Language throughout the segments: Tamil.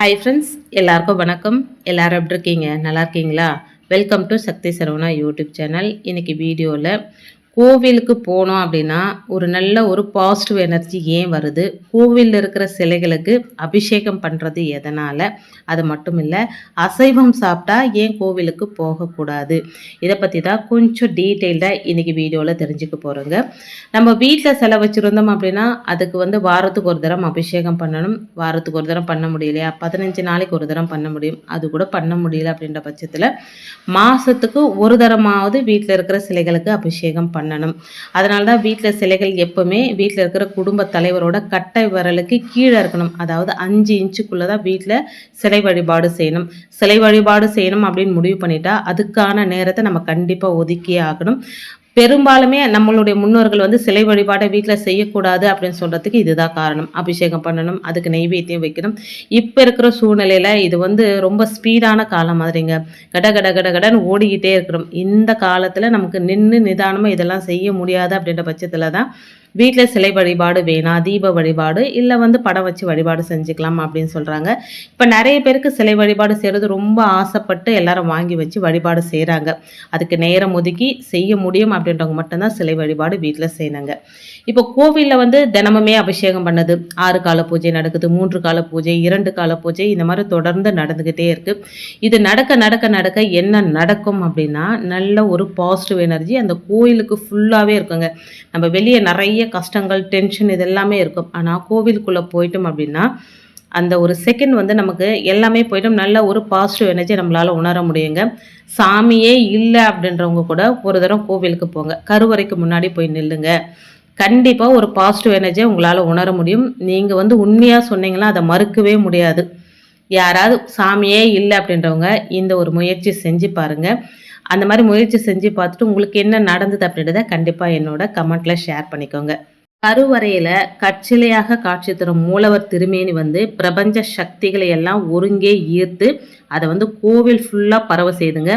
ஹாய் ஃப்ரெண்ட்ஸ் எல்லாருக்கும் வணக்கம். எல்லோரும் எப்படி இருக்கீங்க? நல்லா இருக்கீங்களா? Welcome to Sakthi Saravana YouTube channel. இன்றைக்கி வீடியோவில் கோவிலுக்கு போனோம் அப்படின்னா ஒரு நல்ல ஒரு பாசிட்டிவ் எனர்ஜி ஏன் வருது? கோவிலில் இருக்கிற சிலைகளுக்கு அபிஷேகம் பண்ணுறது எதனால்? அது மட்டும் இல்லை அசைவம் சாப்பிட்டா ஏன் கோவிலுக்கு போகக்கூடாது? இதை பற்றி தான் கொஞ்சம் டீட்டெயில்டாக இன்றைக்கி வீடியோவில் தெரிஞ்சுக்க போகிறோங்க நம்ம வீட்டில் செலவு வச்சுருந்தோம் அப்படின்னா அதுக்கு வந்து வாரத்துக்கு ஒரு தரம் அபிஷேகம் பண்ணணும். வாரத்துக்கு ஒரு தரம் பண்ண முடியலையா? பதினஞ்சு நாளைக்கு ஒரு தரம் பண்ண முடியும். அது கூட பண்ண முடியல அப்படின்ற பட்சத்தில் மாதத்துக்கு ஒரு தரமாவது வீட்டில் இருக்கிற சிலைகளுக்கு அபிஷேகம் பண்ணணும். அதனால தான் வீட்டில் சிலைகள் எப்பவுமே வீட்டில் இருக்கிற குடும்ப தலைவரோட கட்டை விரலுக்கு கீழே இருக்கணும். அதாவது அஞ்சு இன்ச்சுக்குள்ளே தான் வீட்டில் சிலை சிலை வழிபாடு செய்யணும். சிலை வழிபாடு செய்யணும் அப்படின்னு முடிவு பண்ணிட்டா அதுக்கான நேரத்தை நம்ம கண்டிப்பாக ஒதுக்கியே ஆகணும். பெரும்பாலுமே நம்மளுடைய முன்னோர்கள் வந்து சிலை வழிபாடை வீட்டில் செய்யக்கூடாது அப்படின்னு சொல்கிறதுக்கு இதுதான் காரணம். அபிஷேகம் பண்ணணும் அதுக்கு நெய்வேத்தியம் வைக்கணும். இப்போ இருக்கிற சூழ்நிலையில் இது வந்து ரொம்ப ஸ்பீடான காலம் மாதிரிங்க. கட கட கட கடன்னு ஓடிக்கிட்டே இருக்கிறோம் இந்த காலத்தில் நமக்கு நின்று நிதானமாக இதெல்லாம் செய்ய முடியாது அப்படின்ற பட்சத்தில் தான் வீட்டில் சிலை வழிபாடு வேணாம் தீப வழிபாடு இல்லை வந்து படம் வச்சு வழிபாடு செஞ்சுக்கலாம் அப்படின்னு சொல்கிறாங்க இப்போ நிறைய பேருக்கு சிலை வழிபாடு செய்கிறது ரொம்ப ஆசைப்பட்டு எல்லாரும் வாங்கி வச்சு வழிபாடு செய்கிறாங்க அதுக்கு நேரம் ஒதுக்கி செய்ய முடியும் அப்படின்றவங்க மட்டும்தான் சிலை வழிபாடு வீட்டில் செய்யணுங்க. இப்போ கோவிலில் வந்து தினமுமே அபிஷேகம் பண்ணது. ஆறு கால பூஜை நடக்குது மூன்று கால பூஜை இரண்டு கால பூஜை இந்த மாதிரி தொடர்ந்து நடந்துக்கிட்டே இருக்குது இது நடக்க நடக்க நடக்க என்ன நடக்கும் அப்படின்னா நல்ல ஒரு பாசிட்டிவ் எனர்ஜி அந்த கோயிலுக்கு ஃபுல்லாகவே இருக்குங்க. நம்ம வெளியே நிறைய கஷ்டங்கள் டென்ஷன் இது எல்லாமே இருக்கும். ஆனால் கோவிலுக்குள்ளே போயிட்டோம் அப்படின்னா அந்த ஒரு செகண்ட் வந்து நமக்கு எல்லாமே போயிட்டோம் நல்ல ஒரு பாசிட்டிவ் எனர்ஜி நம்மளால் உணர முடியுங்க. சாமியே இல்லை அப்படின்றவங்க கூட ஒரு தடவை கோவிலுக்கு போங்க. கருவறைக்கு முன்னாடி போய் நில்லுங்க. கண்டிப்பாக ஒரு பாசிட்டிவ் எனர்ஜியை உங்களால் உணர முடியும். நீங்கள் வந்து உண்மையாக சொன்னீங்கன்னா அதை மறுக்கவே முடியாது. யாராவது சாமியே இல்லை அப்படின்றவங்க இந்த ஒரு முயற்சி செஞ்சு பாருங்கள் அந்த மாதிரி முயற்சி செஞ்சு பார்த்துட்டு உங்களுக்கு என்ன நடந்தது அப்படின்றத கண்டிப்பாக என்னோட கமெண்ட்டில் ஷேர் பண்ணிக்கோங்க. கருவறையில் கட்சிலையாக காட்சி தரும் மூலவர் திருமேனி வந்து பிரபஞ்ச சக்திகளை எல்லாம் ஒருங்கே ஈர்த்து அதை வந்து கோவில் ஃபுல்லாக பரவ செய்துங்க.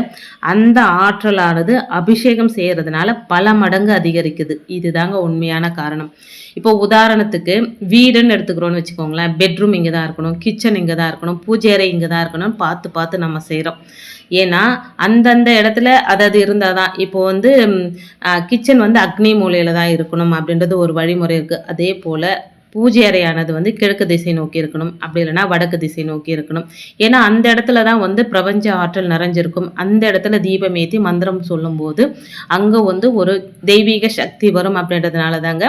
அந்த ஆற்றலானது அபிஷேகம் செய்கிறதுனால பல மடங்கு அதிகரிக்குது. இதுதாங்க உண்மையான காரணம். இப்போ உதாரணத்துக்கு வீடுன்னு எடுத்துக்கிறோன்னு வச்சுக்கோங்களேன். பெட்ரூம் இங்கே தான் இருக்கணும் கிச்சன் இங்கே தான் இருக்கணும் பூஜை அறை இங்கே தான் இருக்கணும்னு பார்த்து பார்த்து நம்ம செய்கிறோம் ஏன்னா அந்தந்த இடத்துல அது இருந்தால் தான் இப்போ வந்து கிச்சன் வந்து அக்னி மூலையில் தான் இருக்கணும் அப்படின்றது ஒரு வழிமுறை இருக்குது அதே போல் பூஜை அறையானது வந்து கிழக்கு திசை நோக்கி இருக்கணும். அப்படி இல்லைன்னா வடக்கு திசை நோக்கி இருக்கணும். ஏன்னா அந்த இடத்துல தான் வந்து பிரபஞ்ச ஆற்றல் நிறைஞ்சிருக்கும். அந்த இடத்துல தீபம் ஏற்றி மந்திரம் சொல்லும்போது அங்கே வந்து ஒரு தெய்வீக சக்தி வரும் அப்படின்றதுனால தாங்க.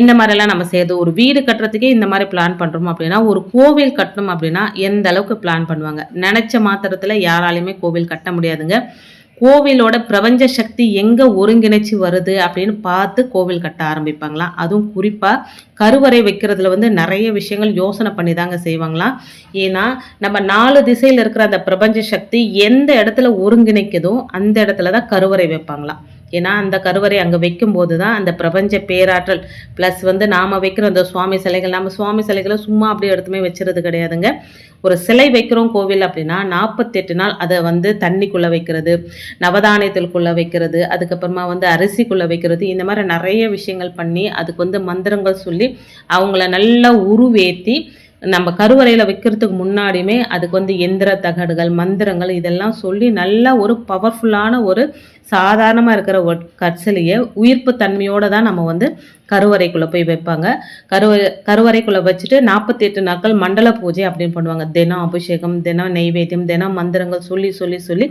இந்த மாதிரிலாம் நம்ம செய்யறது. ஒரு வீடு கட்டுறதுக்கே இந்த மாதிரி பிளான் பண்ணுறோம் அப்படின்னா ஒரு கோவில் கட்டணும் அப்படின்னா எந்த அளவுக்கு பிளான் பண்ணுவாங்க? நினச்ச மாத்திரத்தில் யாராலையுமே கோவில் கட்ட முடியாதுங்க. கோவிலோட பிரபஞ்ச சக்தி எங்கே ஒருங்கிணைச்சு வருது அப்படின்னு பார்த்து கோவில் கட்ட ஆரம்பிப்பாங்களாம். அதுவும் குறிப்பாக கருவறை வைக்கிறதுல வந்து நிறைய விஷயங்கள் யோசனை பண்ணி தாங்க செய்வாங்களாம். ஏன்னா நம்ம நாலு திசையில் இருக்கிற அந்த பிரபஞ்ச சக்தி எந்த இடத்துல ஒருங்கிணைக்குதோ அந்த இடத்துல தான் கருவறை வைப்பாங்களாம். ஏன்னா அந்த கருவறை அங்கே வைக்கும்போது தான் அந்த பிரபஞ்ச பேராற்றல் ப்ளஸ் வந்து நாம் வைக்கிற அந்த சுவாமி சிலைகள் நம்ம சுவாமி சிலைகளை சும்மா அப்படியே எடுத்துமே வச்சுறது கிடையாதுங்க. ஒரு சிலை வைக்கிறோம் கோவில் அப்படின்னா நாற்பத்தெட்டு நாள் அதை வந்து தண்ணிக்குள்ளே வைக்கிறது நவதானியத்திற்குள்ளே வைக்கிறது அதுக்கப்புறமா வந்து அரிசிக்குள்ளே வைக்கிறது இந்த மாதிரி நிறைய விஷயங்கள் பண்ணி அதுக்கு வந்து மந்திரங்கள் சொல்லி அவங்கள நல்லா உருவேற்றி நம்ம கருவறையில் வைக்கிறதுக்கு முன்னாடியுமே அதுக்கு வந்து எந்திர தகடுகள் மந்திரங்கள் இதெல்லாம் சொல்லி நல்லா ஒரு பவர்ஃபுல்லான ஒரு சாதாரணமாக இருக்கிற ஒ கற்சிலையை உயிர்ப்பு தன்மையோடு தான் நம்ம வந்து கருவறைக்குள்ளே போய் வைப்பாங்க. கருவறை கருவறைக்குள்ளே வச்சுட்டு நாற்பத்தி எட்டு நாட்கள் மண்டல பூஜை அப்படின்னு பண்ணுவாங்க. தினம் அபிஷேகம் தினம் நெய்வேத்தியம் தினம் மந்திரங்கள் சொல்லி சொல்லி சொல்லி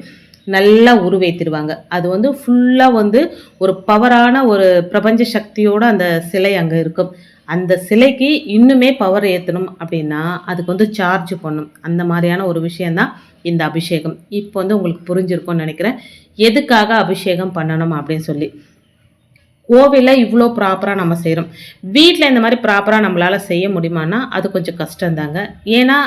நல்லா உருவேத்திடுவாங்க. அது வந்து ஃபுல்லாக வந்து ஒரு பவரான ஒரு பிரபஞ்ச சக்தியோடு அந்த சிலை அங்கே இருக்கும். அந்த சிலைக்கு இன்னுமே பவர் ஏற்றணும் அப்படின்னா அதுக்கு வந்து சார்ஜ் பண்ணும் அந்த மாதிரியான ஒரு விஷயந்தான் இந்த அபிஷேகம். இப்போ வந்து உங்களுக்கு புரிஞ்சிருக்கும்னு நினைக்கிறேன். எதுக்காக அபிஷேகம் பண்ணணும் அப்படின்னு சொல்லி. கோவிலில் இவ்வளோ ப்ராப்பராக நம்ம செய்கிறோம் வீட்டில் இந்த மாதிரி ப்ராப்பராக நம்மளால் செய்ய முடியுமானா அது கொஞ்சம் கஷ்டம்தாங்க. ஏன்னா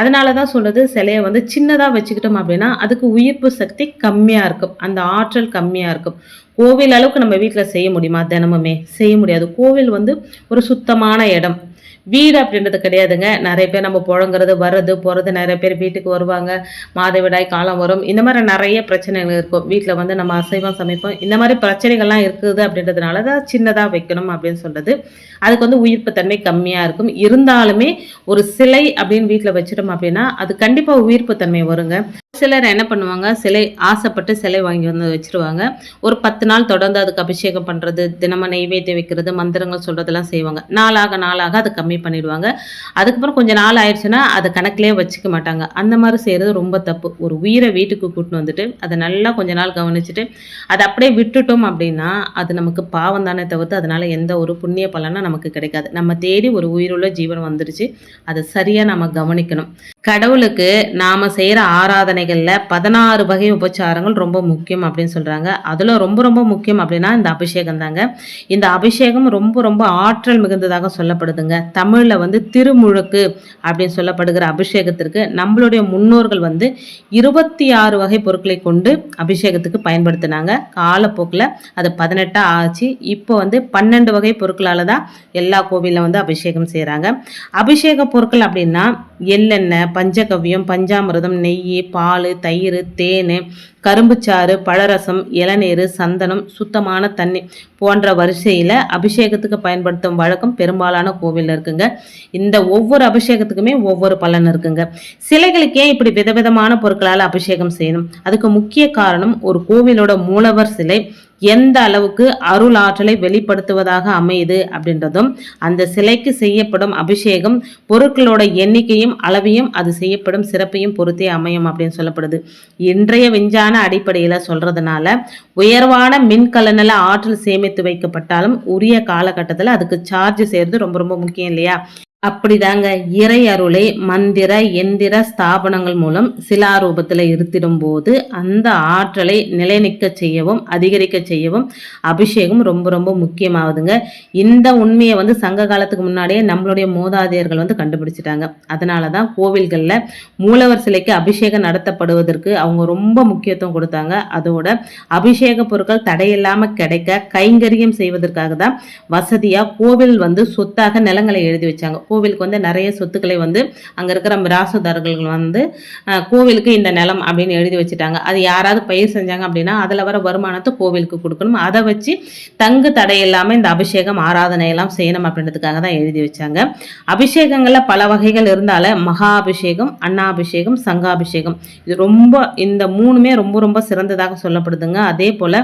அதனால தான் சொல்கிறது சிலையை வந்து சின்னதாக வச்சுக்கிட்டோம் அப்படின்னா அதுக்கு உயிர்ப்பு சக்தி கம்மியாக இருக்கும். அந்த ஆற்றல் கம்மியாக இருக்கும். கோவில் அளவுக்கு நம்ம வீட்டில் செய்ய முடியுமா? தினமுமே செய்ய முடியாது. கோவில் வந்து ஒரு சுத்தமான இடம். வீடு அப்படின்றது கிடையாதுங்க. நிறைய பேர் நம்ம புழங்குறது வர்றது போகிறது நிறைய பேர் வீட்டுக்கு வருவாங்க. மாதவிடாய் காலம் வரும். இந்த மாதிரி நிறைய பிரச்சனைகள் இருக்கும். வீட்டில் வந்து நம்ம அசைவம் சமைப்போம். இந்த மாதிரி பிரச்சனைகள்லாம் இருக்குது அப்படின்றதுனால தான் சின்னதாக வைக்கணும் அப்படின்னு சொல்கிறது அதுக்கு வந்து உயிர்ப்பு தன்மை கம்மியாக இருக்கும். இருந்தாலுமே ஒரு சிலை அப்படின்னு வீட்டில் வச்சிட்டோம் அப்படின்னா அது கண்டிப்பாக உயிர்ப்பு தன்மை வருங்க. சிலர் என்ன பண்ணுவாங்க? சிலை ஆசைப்பட்டு சிலை வாங்கி வந்து வச்சுருவாங்க. ஒரு பத்து நாள் தொடர்ந்து அதுக்கு அபிஷேகம் பண்ணுறது தினமும் நெய்வேத்தியம் வைக்கிறது மந்திரங்கள் சொல்கிறதெல்லாம் செய்வாங்க. நாளாக நாளாக அதை கம்மி பண்ணிடுவாங்க. அதுக்கப்புறம் கொஞ்சம் நாள் ஆயிடுச்சுன்னா அதை கணக்கிலே வச்சுக்க மாட்டாங்க. அந்த மாதிரி செய்கிறது ரொம்ப தப்பு. ஒரு உயிரை வீட்டுக்கு கூட்டின்னு வந்துட்டு அதை நல்லா கொஞ்ச நாள் கவனிச்சுட்டு அதை அப்படியே விட்டுட்டோம் அப்படின்னா அது நமக்கு பாவம் தானே தவிர்த்து அதனால் எந்த ஒரு புண்ணிய பலனும் நமக்கு கிடைக்காது. நம்ம தேடி ஒரு உயிருள்ள ஜீவன் வந்துடுச்சு அதை சரியாக நம்ம கவனிக்கணும். கடவுளுக்கு நாம் செய்கிற ஆராதனைகளில் பதினாறு வகை உபச்சாரங்கள் ரொம்ப முக்கியம் அப்படின்னு சொல்கிறாங்க அதில் ரொம்ப ரொம்ப முக்கியம் அப்படின்னா இந்த அபிஷேகம் தாங்க. இந்த அபிஷேகம் ரொம்ப ரொம்ப ஆற்றல் மிகுந்ததாக சொல்லப்படுதுங்க. தமிழில் வந்து திருமுழுக்கு அப்படின்னு சொல்லப்படுகிற அபிஷேகத்திற்கு நம்மளுடைய முன்னோர்கள் வந்து இருபத்தி ஆறு வகை பொருட்களை கொண்டு அபிஷேகத்துக்கு பயன்படுத்தினாங்க. காலப்போக்கில் அது பதினெட்டாக ஆச்சு. இப்போ வந்து பன்னெண்டு வகை பொருட்களால் தான் எல்லா கோவிலில் வந்து அபிஷேகம் செய்கிறாங்க அபிஷேக பொருட்கள் அப்படின்னா எள்ளெண்ணெய் பஞ்சகவ்யம் பஞ்சாமிரதம் நெய் பால் தயிர் தேன் கரும்புச்சாறு பழரசம் இளநீர் சந்தனம் சுத்தமான தண்ணி போன்ற வரிசையில் அபிஷேகத்துக்கு பயன்படுத்தும் வழக்கம் பெரும்பாலான கோவிலில் இருக்குங்க. இந்த ஒவ்வொரு அபிஷேகத்துக்குமே ஒவ்வொரு பலன் இருக்குங்க. சிலைகளுக்கே இப்படி விதவிதமான பொருட்களால் அபிஷேகம் செய்யணும்? அதுக்கு முக்கிய காரணம் ஒரு கோவிலோட மூலவர் சிலை எந்த அளவுக்கு அருள் ஆற்றலை வெளிப்படுத்துவதாக அமையுது அப்படின்றதும் அந்த சிலைக்கு செய்யப்படும் அபிஷேகம் பொருட்களோட எண்ணிக்கையும் அளவையும் அது செய்யப்படும் சிறப்பையும் பொறுத்தே அமையும் அப்படின்னு சொல்லப்படுது. இன்றைய விஞ்ஞான அடிப்படையில் சொல்றதுனால உயர்வான மின்கலனில் ஆற்றல் சேமித்து வைக்கப்பட்டாலும் உரிய காலகட்டத்தில் அதுக்கு சார்ஜ் செய்கிறது ரொம்ப ரொம்ப முக்கியம் இல்லையா? அப்படிதாங்க. இறை அருளை மந்திர எந்திர ஸ்தாபனங்கள் மூலம் சிலாரூபத்தில் இருத்திடும் போது அந்த ஆற்றலை நிலைநிற்க செய்யவும் அதிகரிக்க செய்யவும் அபிஷேகம் ரொம்ப ரொம்ப முக்கியமாகுதுங்க இந்த உண்மையை வந்து சங்க காலத்துக்கு முன்னாடியே நம்மளுடைய மூதாதையர்கள் வந்து கண்டுபிடிச்சிட்டாங்க. அதனால தான் கோவில்களில் மூலவர் சிலைக்கு அபிஷேகம் நடத்தப்படுவதற்கு அவங்க ரொம்ப முக்கியத்துவம் கொடுத்தாங்க. அதோட அபிஷேக பொருட்கள் தடையில்லாமல் கிடைக்க கைங்கரியம் செய்வதற்காக தான் வசதியாக கோவில் வந்து சொத்தாக நிலங்களை எழுதி வச்சாங்க. கோவிலுக்கு வந்து நிறைய சொத்துக்களை வந்து அங்கே இருக்கிற மிராசுதாரர்கள் வந்து கோவிலுக்கு இந்த நிலம் அப்படின்னு எழுதி வச்சுட்டாங்க. அது யாராவது பயிர் செஞ்சாங்க அப்படின்னா அதில் வர வருமானத்தை கோவிலுக்கு கொடுக்கணும். அதை வச்சு தங்கு தடை இல்லாமல் இந்த அபிஷேகம் ஆராதனை எல்லாம் செய்யணும் அப்படின்றதுக்காக தான் எழுதி வச்சாங்க. அபிஷேகங்களில் பல வகைகள் இருந்தால மகா அபிஷேகம் அண்ணாபிஷேகம் சங்காபிஷேகம் இது ரொம்ப இந்த மூணுமே ரொம்ப ரொம்ப சிறந்ததாக சொல்லப்படுதுங்க. அதே போல்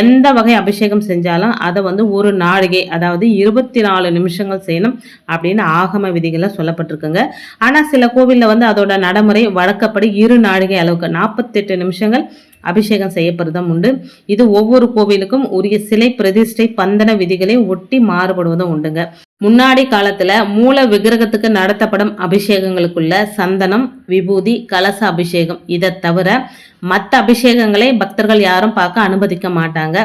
எந்த வகை அபிஷேகம் செஞ்சாலும் அதை வந்து ஒரு நாழிகை அதாவது இருபத்தி நாலு நிமிஷங்கள் செய்யணும் அப்படின்னு ஆகம விதிகளில் சொல்லப்பட்டிருக்குங்க. ஆனால் சில கோவிலில் வந்து அதோட நடைமுறை வழக்கப்படி இரு நாழிகை அளவுக்கு நாற்பத்தெட்டு நிமிஷங்கள் அபிஷேகம் செய்யப்படுவதும் உண்டு. இது ஒவ்வொரு கோவிலுக்கும் உரிய சிலை பிரதிஷ்டை பந்தன விதிகளை ஒட்டி மாறுபடுவதும் உண்டுங்க. முன்னாடி காலத்துல மூல விக்கிரகத்துக்கு நடத்தப்படும் அபிஷேகங்களுக்குள்ள சந்தனம் விபூதி கலச அபிஷேகம். இதை தவிர மற்ற அபிஷேகங்களை பக்தர்கள் யாரும் பார்க்க அனுமதிக்க மாட்டாங்க.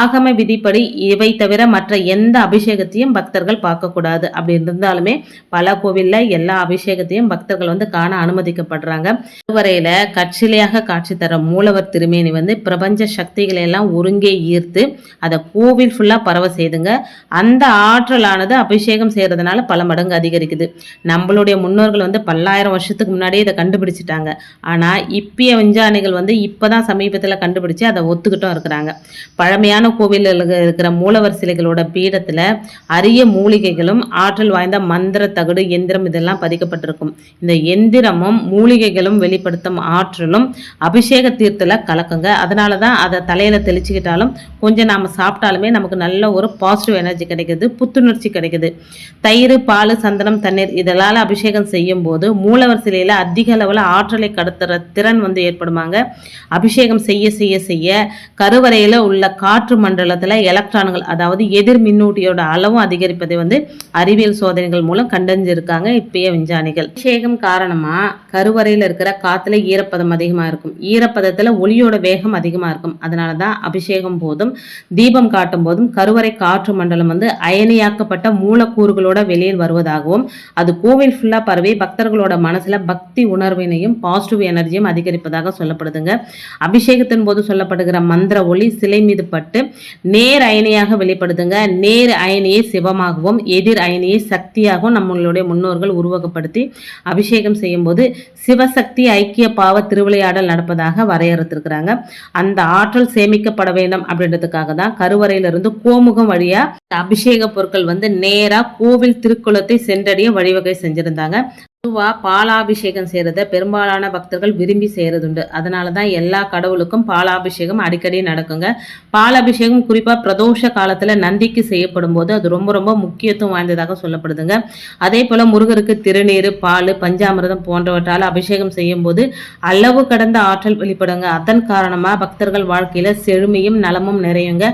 ஆகம விதிப்படி இவை தவிர மற்ற எந்த அபிஷேகத்தையும் பக்தர்கள் பார்க்கக்கூடாது. அப்படி இருந்தாலுமே பல கோவில்ல எல்லா அபிஷேகத்தையும் பக்தர்கள் வந்து காண அனுமதிக்கப்படுறாங்க. வரையில கட்சிலையாக காட்சி தர மூலவர் திருமேனி வந்து பிரபஞ்ச சக்திகளை எல்லாம் ஒருங்கே ஈர்த்து அதை கோவில் ஃபுல்லாக பரவ செய்துங்க. அந்த ஆற்றலானது அபிஷேகம் செய்கிறதுனால பல மடங்கு அதிகரிக்குது. நம்மளுடைய முன்னோர்கள் வந்து பல்லாயிரம் வருஷத்துக்கு முன்னாடியே இதை கண்டுபிடிச்சிட்டாங்க. ஆனால் இப்பிய விஞ்ஞானிகள் வந்து இப்போ தான் சமீபத்தில் கண்டுபிடிச்சு அதை ஒத்துக்கிட்டும் இருக்கிறாங்க. பழமையான கோவிலில் இருக்கிற மூலவர் சிலைகளோட பீடத்தில் அரிய மூலிகைகளும் ஆற்றல் வாய்ந்த மந்திர தகடு எந்திரம் இதெல்லாம் பதிக்கப்பட்டிருக்கும். இந்த எந்திரமும் மூலிகைகளும் வெளிப்படுத்தும் ஆற்றலும் அபிஷேக தீர்த்தல கலக்குங்க. அதனால தான் அதை தலையில் தெளிச்சுக்கிட்டாலும் கொஞ்சம் நாம சாப்பிட்டாலுமே நமக்கு நல்ல ஒரு பாசிட்டிவ் எனர்ஜி கிடைக்குது புத்துணர்ச்சி கிடைக்குது. தயிர் பால் சந்தனம் தண்ணீர் இதெல்லாம் அபிஷேகம் செய்யும் போது மூலவர் சிலையில் அதிக அளவில் ஆற்றலை கடத்துகிற திறன் வந்து ஏற்படுமாங்க. அபிஷேகம் செய்ய செய்ய செய்ய கருவறையில் உள்ள காற்று மண்டலத்தில் எலக்ட்ரான்கள் அதாவது எதிர் மின்னூட்டியோட அளவும் அதிகரிப்பதை வந்து அறிவியல் சோதனைகள் மூலம் கண்டறிஞ்சிருக்காங்க இப்பயே விஞ்ஞானிகள். அபிஷேகம் காரணமா கருவறையில் இருக்கிற காற்றுல ஈரப்பதம் அதிகமாக இருக்கும். ஈரப்பதத்தில் ஒளி ஒளியோட வேகம் அதிகமாக இருக்கும். அதனால தான் அபிஷேகம் போதும் தீபம் காட்டும் போதும் கருவறை காற்று மண்டலம் வந்து அயனியாக்கப்பட்ட மூலக்கூறுகளோட வெளியில் வருவதாகவும் அது கோவில் ஃபுல்லாக பரவி பக்தர்களோட மனசில் பக்தி உணர்வினையும் பாசிட்டிவ் எனர்ஜியும் அதிகரிப்பதாக சொல்லப்படுதுங்க. அபிஷேகத்தின் போது சொல்லப்படுகிற மந்திர ஒளி சிலை மீது பட்டு நேர் அயனியாக வெளிப்படுதுங்க. நேர் அயனியை சிவமாகவும் எதிர் அயனியை சக்தியாகவும் நம்மளுடைய முன்னோர்கள் உருவகப்படுத்தி அபிஷேகம் செய்யும்போது சிவசக்தி ஐக்கிய பாவ திருவிளையாடல் நடப்பதாக வரையறுத்திருக்கிறாங்க அந்த ஆற்றல் சேமிக்கப்பட வேண்டும் அப்படின்றதுக்காக தான் கருவறையிலிருந்து கோமுகம் வழியா அபிஷேக பொருட்கள் வந்து நேரா கோவில் திருக்குளத்தை சென்றடைய வழிவகை செஞ்சிருந்தாங்க. பொதுவாக பாலாபிஷேகம் செய்கிறத பெரும்பாலான பக்தர்கள் விரும்பி செய்கிறதுண்டு அதனால தான் எல்லா கடவுளுக்கும் பாலாபிஷேகம் அடிக்கடி நடக்குங்க. பாலாபிஷேகம் குறிப்பாக பிரதோஷ காலத்தில் நந்திக்கு செய்யப்படும் போது அது ரொம்ப ரொம்ப முக்கியத்துவம் வாய்ந்ததாக சொல்லப்படுதுங்க. அதே போல் முருகருக்கு திருநீர் பால் பஞ்சாமிரதம் போன்றவற்றால் அபிஷேகம் செய்யும்போது அளவு கடந்த ஆற்றல் வெளிப்படுங்க. அதன் காரணமாக பக்தர்கள் வாழ்க்கையில் செழுமையும் நலமும் நிறையுங்க.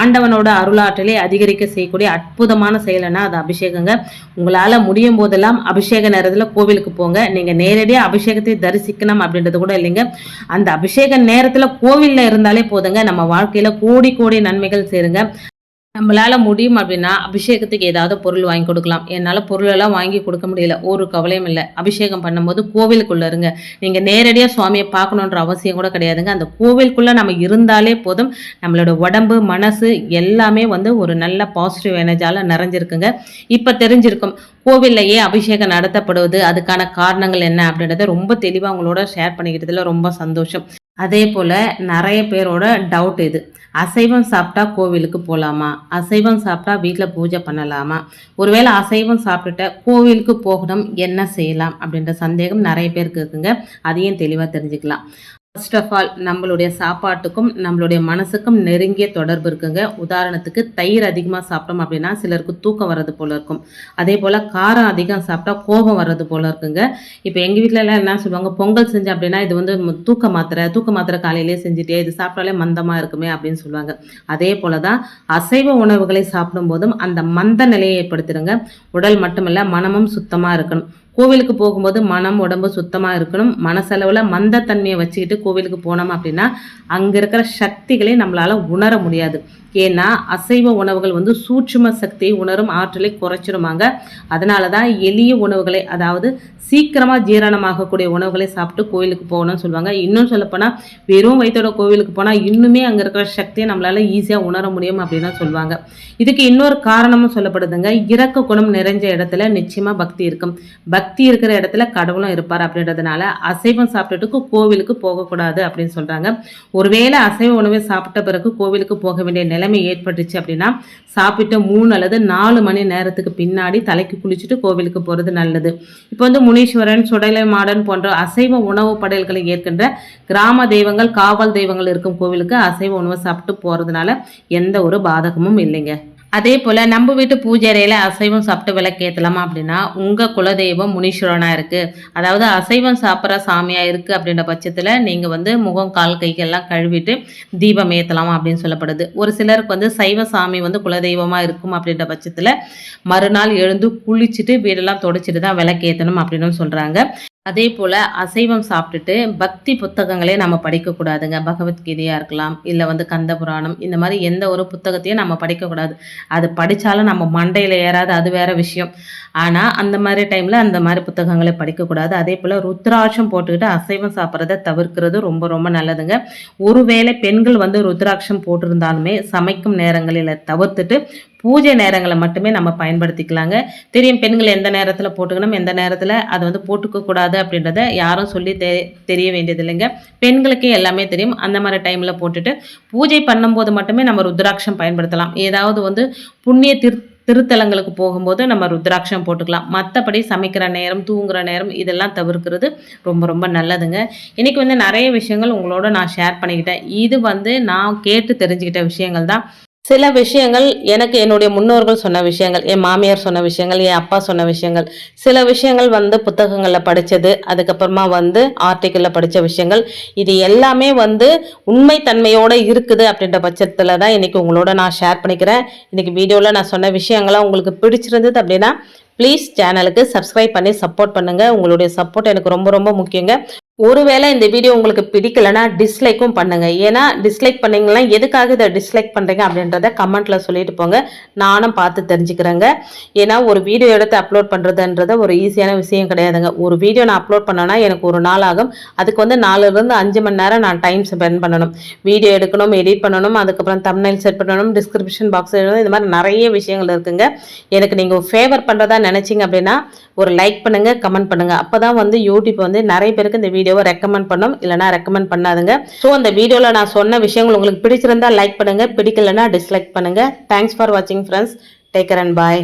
ஆண்டவனோட அருளாற்றலை அதிகரிக்க செய்யக்கூடிய அற்புதமான செயலைனா அது அபிஷேகங்க. உங்களால் முடியும் போதெல்லாம் அபிஷேக நேரத்தில் கோவிலுக்கு போங்க. நீங்கள் நேரடியாக அபிஷேகத்தை தரிசிக்கணும் அப்படின்றது கூட இல்லைங்க. அந்த அபிஷேக நேரத்தில் கோவிலில் இருந்தாலே போதுங்க. நம்ம வாழ்க்கையில் கோடி கோடி நன்மைகள் சேருங்க. நம்மளால முடியும் அப்படின்னா அபிஷேகத்துக்கு ஏதாவது பொருள் வாங்கி கொடுக்கலாம். என்னால் பொருளெல்லாம் வாங்கி கொடுக்க முடியல. ஒரு கவலையும் இல்லை. அபிஷேகம் பண்ணும்போது கோவிலுக்குள்ளே இருங்க. நீங்கள் நேரடியாக சுவாமியை பார்க்கணுன்ற அவசியம் கூட கிடையாதுங்க. அந்த கோவிலுக்குள்ளே நம்ம இருந்தாலே போதும். நம்மளோட உடம்பு மனசு எல்லாமே வந்து ஒரு நல்ல பாசிட்டிவ் எனர்ஜியால் நிறைஞ்சிருக்குங்க. இப்போ தெரிஞ்சிருக்கும். கோவில்லையே அபிஷேகம் நடத்தப்படுவது அதுக்கான காரணங்கள் என்ன அப்படின்றத ரொம்ப தெளிவாக உங்களோட ஷேர் பண்ணிக்கிட்டதுல ரொம்ப சந்தோஷம். அதே போல் நிறைய பேரோட டவுட் இது. அசைவம் சாப்பிட்டா கோவிலுக்கு போகலாமா அசைவம் சாப்பிட்டா வீட்டில் பூஜை பண்ணலாமா? ஒருவேளை அசைவம் சாப்பிட்டுட்ட கோவிலுக்கு போகணும் என்ன செய்யலாம் அப்படின்ற சந்தேகம் நிறைய பேருக்கு இருக்குங்க. அதையும் தெளிவாக தெரிஞ்சுக்கலாம். ஃபர்ஸ்ட் ஆஃப் ஆல் நம்மளுடைய சாப்பாட்டுக்கும் நம்மளுடைய மனசுக்கும் நெருங்கிய தொடர்பு இருக்குங்க. உதாரணத்துக்கு தயிர் அதிகமாக சாப்பிட்டோம் அப்படின்னா சிலருக்கு தூக்கம் வர்றது போல இருக்கும். அதே போல் காரம் அதிகம் சாப்பிட்டா கோபம் வர்றது போல இருக்குங்க. இப்போ எங்கள் வீட்டிலலாம் என்ன சொல்லுவாங்க பொங்கல் செஞ்சேன் அப்படின்னா இது வந்து தூக்க மாத்திரை தூக்க மாத்திரை காலையிலேயே செஞ்சுட்டே இது சாப்பிட்டாலே மந்தமாக இருக்குமே அப்படின்னு சொல்லுவாங்க. அதே போல தான் அசைவ உணவுகளை சாப்பிடும்போதும் அந்த மந்த நிலையை ஏற்படுத்திடுங்க. உடல் மட்டுமல்ல மனமும் சுத்தமாக இருக்கணும். கோவிலுக்கு போகும்போது மனம் உடம்பு சுத்தமாக இருக்கணும். மனசளவில் மந்தத்தன்மையை வச்சுக்கிட்டு கோவிலுக்கு போனோம் அப்படின்னா அங்கே இருக்கிற சக்திகளை நம்மளால் உணர முடியாது. ஏன்னா அசைவ உணவுகள் வந்து சூட்சும சக்தியை உணரும் ஆற்றலை குறைச்சிருமாங்க. அதனால தான் எளிய உணவுகளை அதாவது சீக்கிரமாக ஜீரணமாகக்கூடிய உணவுகளை சாப்பிட்டு கோவிலுக்கு போகணும்னு சொல்லுவாங்க. இன்னும் சொல்லப்போனால் வெறும் வயிற்றோட கோவிலுக்கு போனால் இன்னுமே அங்கே இருக்கிற சக்தியை நம்மளால் ஈஸியாக உணர முடியும் அப்படின்னு சொல்லுவாங்க. இதுக்கு இன்னொரு காரணமும் சொல்லப்படுதுங்க. இறக்க குணம் நிறைஞ்ச இடத்துல நிச்சயமாக பக்தி இருக்கும். பக்தி இருக்கிற இடத்துல கடவுளும் இருப்பார் அப்படின்றதுனால அசைவம் சாப்பிட்டுட்டு கோவிலுக்கு போகக்கூடாது அப்படின்னு சொல்கிறாங்க ஒருவேளை அசைவ உணவை சாப்பிட்ட பிறகு கோவிலுக்கு போக வேண்டிய நிலைமை ஏற்பட்டுச்சு அப்படின்னா சாப்பிட்ட மூணு அல்லது நாலு மணி நேரத்துக்கு பின்னாடி தலைக்கு குளிச்சுட்டு கோவிலுக்கு போகிறது நல்லது. இப்போ வந்து முனீஸ்வரன் சுடலை மாடன் போன்ற அசைவ உணவு படையல்களை ஏற்கின்ற கிராம தெய்வங்கள் காவல் தெய்வங்கள் இருக்கும் கோவிலுக்கு அசைவ உணவு சாப்பிட்டு போகிறதுனால எந்த ஒரு பாதகமும் இல்லைங்க. அதே போல் நம்ம வீட்டு பூஜை அறையில் அசைவம் சாப்பிட்டு விளக்கேற்றலாமா அப்படின்னா உங்கள் குலதெய்வம் முனீஸ்வரனாக இருக்குது அதாவது அசைவம் சாப்பிட்ற சாமியாக இருக்குது அப்படின்ற பட்சத்தில் நீங்கள் வந்து முகம் கால் கைகள்லாம் கழுவிட்டு தீபம் ஏற்றலாமா அப்படின்னு சொல்லப்படுது. ஒரு சிலருக்கு வந்து சைவ சாமி வந்து குலதெய்வமாக இருக்கும் அப்படின்ற பட்சத்தில் மறுநாள் எழுந்து குளிச்சுட்டு வீடெல்லாம் தொடச்சிட்டு தான் விளக்கேற்றணும் அப்படின்னு சொல்கிறாங்க அதே போல் அசைவம் சாப்பிட்டுட்டு பக்தி புத்தகங்களே நம்ம படிக்கக்கூடாதுங்க பகவத்கீதையாக இருக்கலாம் இல்லை வந்து கந்த புராணம் இந்த மாதிரி எந்த ஒரு புத்தகத்தையும் நம்ம படிக்கக்கூடாது அது படித்தாலும் நம்ம மண்டையில் ஏறாது அது வேற விஷயம். ஆனால் அந்த மாதிரி டைமில் அந்த மாதிரி புத்தகங்களை படிக்கக்கூடாது அதே போல் ருத்ராட்சம் போட்டுக்கிட்டு அசைவம் சாப்பிட்றத தவிர்க்கிறது ரொம்ப ரொம்ப நல்லதுங்க. ஒருவேளை பெண்கள் வந்து ருத்ராட்சம் போட்டிருந்தாலுமே சமைக்கும் நேரங்களில் தவிர்த்துட்டு பூஜை நேரங்களை மட்டுமே நம்ம பயன்படுத்திக்கலாங்க. தெரியும் பெண்கள் எந்த நேரத்தில் போட்டுக்கணும் எந்த நேரத்தில் அதை வந்து போட்டுக்க கூடாது அப்படின்றத யாரும் சொல்லி தெ தெரிய வேண்டியது இல்லைங்க பெண்களுக்கே எல்லாமே தெரியும். அந்த மாதிரி டைமில் போட்டுட்டு பூஜை பண்ணும்போது மட்டுமே நம்ம ருத்ராட்சம் பயன்படுத்தலாம். ஏதாவது வந்து புண்ணிய திரு திருத்தலங்களுக்கு போகும்போது நம்ம ருத்ராட்சம் போட்டுக்கலாம். மற்றபடி சமைக்கிற நேரம் தூங்குகிற நேரம் இதெல்லாம் தவிர்க்கிறது ரொம்ப ரொம்ப நல்லதுங்க. இன்றைக்கி வந்து நிறைய விஷயங்கள் உங்களோட நான் ஷேர் பண்ணிக்கிட்டேன். இது வந்து நான் கேட்டு தெரிஞ்சுக்கிட்ட விஷயங்கள் தான். சில விஷயங்கள் எனக்கு என்னுடைய முன்னோர்கள் சொன்ன விஷயங்கள் என் மாமியார் சொன்ன விஷயங்கள் என் அப்பா சொன்ன விஷயங்கள். சில விஷயங்கள் வந்து புத்தகங்களில் படித்தது அதுக்கப்புறமா வந்து ஆர்டிக்கிளில் படித்த விஷயங்கள். இது எல்லாமே வந்து உண்மைத்தன்மையோடு இருக்குது அப்படின்ற பட்சத்தில் தான் இன்றைக்கி உங்களோட நான் ஷேர் பண்ணிக்கிறேன். இன்றைக்கி வீடியோவில் நான் சொன்ன விஷயங்கள்லாம் உங்களுக்கு பிடிச்சிருந்தது அப்படின்னா ப்ளீஸ் சேனலுக்கு சப்ஸ்கிரைப் பண்ணி சப்போர்ட் பண்ணுங்கள் உங்களுடைய சப்போர்ட் எனக்கு ரொம்ப ரொம்ப முக்கியங்க. ஒருவேளை இந்த வீடியோ உங்களுக்கு பிடிக்கலனா டிஸ்லைக்கும் பண்ணுங்க. ஏன்னா டிஸ்லைக் பண்ணீங்கன்னா எதுக்காக இதை டிஸ்லைக் பண்ணுறீங்க அப்படின்றத கமெண்ட்ல சொல்லிட்டு போங்க. நானும் பார்த்து தெரிஞ்சுக்கிறேங்க. ஏன்னா ஒரு வீடியோ எடுத்து அப்லோட் பண்ணுறதுன்றது ஒரு ஈஸியான விஷயம் கிடையாதுங்க. ஒரு வீடியோ நான் அப்லோட் பண்ணோன்னா எனக்கு ஒரு நாள் ஆகும். அதுக்கு வந்து நாலுலேருந்து அஞ்சு மணி நேரம் நான் டைம் ஸ்பெண்ட் பண்ணணும். வீடியோ எடுக்கணும் எடிட் பண்ணணும் அதுக்கப்புறம் தமிழ்நெல் செட் பண்ணணும் டிஸ்கிரிப்ஷன் பாக்ஸ் எழுதணும் இது மாதிரி நிறைய விஷயங்கள் இருக்குங்க. எனக்கு நீங்கள் ஃபேவர் பண்ணுறதா நினச்சிங்க அப்படின்னா ஒரு லைக் பண்ணுங்கள் கமெண்ட் பண்ணுங்க. அப்போ தான் வந்து யூடியூப் வந்து நிறைய பேருக்கு இந்த வீடியோ வீடியோவை ரெக்கமெண்ட் பண்ணும் இல்லைனா ரெக்கமெண்ட் பண்ணாதுங்க. ஸோ அந்த வீடியோவில் நான் சொன்ன விஷயங்கள் உங்களுக்கு பிடிச்சிருந்தா லைக் பண்ணுங்க. பிடிக்கலனா டிஸ்லைக் பண்ணுங்க. தேங்க்ஸ் ஃபார் வாட்சிங் friends take care and bye